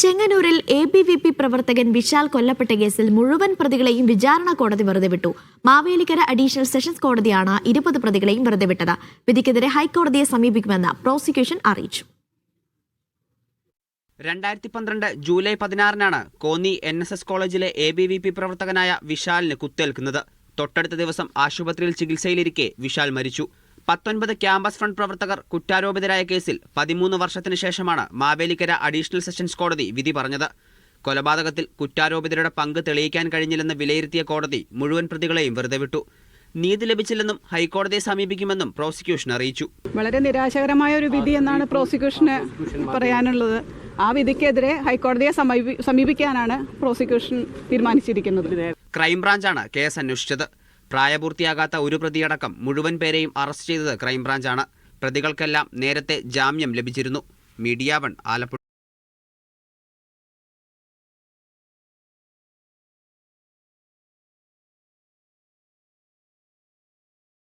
ചെങ്ങന്നൂരിൽ A B V P പ്രവർത്തകൻ വിശാൽ കൊല്ലപ്പെട്ട കേസിൽ മുഴുവൻ പ്രതികളെയും വിചാരണ കോടതി വെറുതെ വിട്ടു. മാവേലിക്കര അഡീഷണൽ സെഷൻസ് കോടതിയാണ് ഇരുപത് പ്രതികളെയും വെറുതെ വിട്ടത്. വിധിക്കെതിരെ ഹൈക്കോടതിയെ സമീപിക്കുമെന്ന് പ്രോസിക്യൂഷൻ അറിയിച്ചു. രണ്ടായിരത്തി പന്ത്രണ്ട് ജൂലൈ പതിനാറിനാണ് കോന്നി എൻ എസ് എസ് കോളേജിലെ എ ബി വി പി പ്രവർത്തകനായ വിശാലിന് കുത്തേൽക്കുന്നത്. തൊട്ടടുത്ത ദിവസം ആശുപത്രിയിൽ ചികിത്സയിലിരിക്കെ വിശാൽ മരിച്ചു. പത്തൊൻപത് ക്യാമ്പസ് ഫ്രണ്ട് പ്രവർത്തകർ കുറ്റാരോപിതരായ കേസിൽ പതിമൂന്ന് വർഷത്തിന് ശേഷമാണ് മാവേലിക്കര അഡീഷണൽ സെഷൻസ് കോടതി വിധി പറഞ്ഞത്. കൊലപാതകത്തിൽ കുറ്റാരോപിതരുടെ പങ്ക് തെളിയിക്കാൻ കഴിഞ്ഞില്ലെന്ന് വിലയിരുത്തിയ കോടതി മുഴുവൻ പ്രതികളെയും വെറുതെ വിട്ടു. നീതി ലഭിച്ചില്ലെന്നും ഹൈക്കോടതിയെ സമീപിക്കുമെന്നും പ്രോസിക്യൂഷൻ അറിയിച്ചു. വളരെ നിരാശകരമായ ഒരു വിധി എന്നാണ് പ്രോസിക്യൂഷന് പറയാനുള്ളത്. ആ വിധിക്കെതിരെ ഹൈക്കോടതിയെ സമീപിക്കാനാണ് പ്രോസിക്യൂഷൻ തീരുമാനിച്ചിരിക്കുന്നത്. ക്രൈംബ്രാഞ്ചാണ് കേസ് അന്വേഷിച്ചത്. പ്രായപൂർത്തിയാകാത്ത ഒരു പ്രതിയടക്കം മുഴുവൻ പേരെയും അറസ്റ്റ് ചെയ്തത് ക്രൈംബ്രാഞ്ചാണ്. പ്രതികൾക്കെല്ലാം നേരത്തെ ജാമ്യം ലഭിച്ചിരുന്നു. Media one Alappuzha